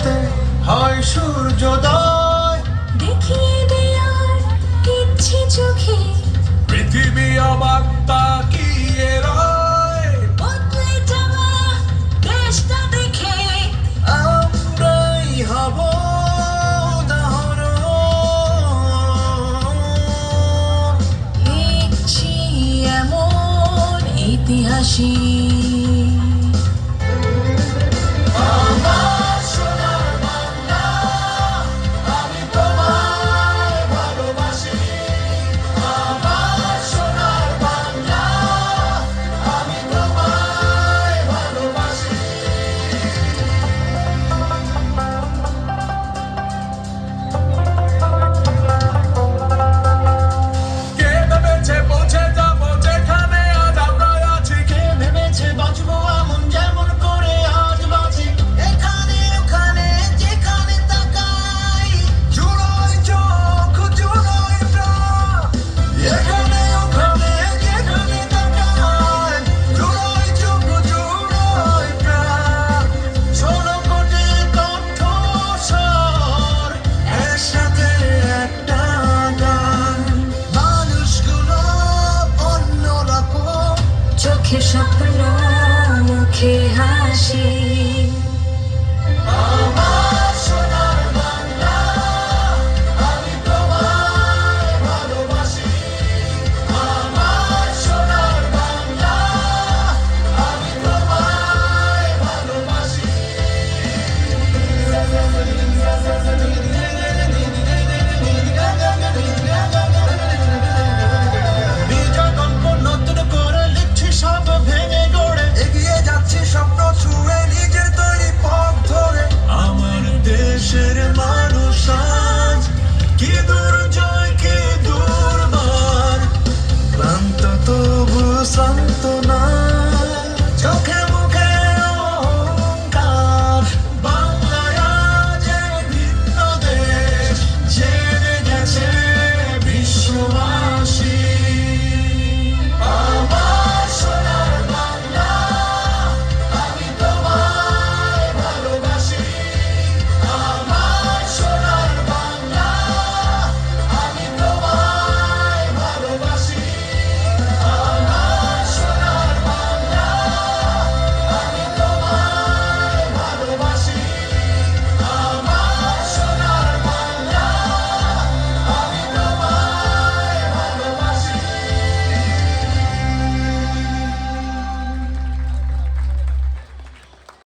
রাতে হয় সূর্যোদয়। দেখিয়ে দেয়ার ইচ্ছে চোখে। পৃথিবী আমার তাকিয়ে রয়। বদলে যাওয়া দেশটা দেখে। আমরাই হব ইতিহাসী চোখে স্বপ্ন মুখে হাসি।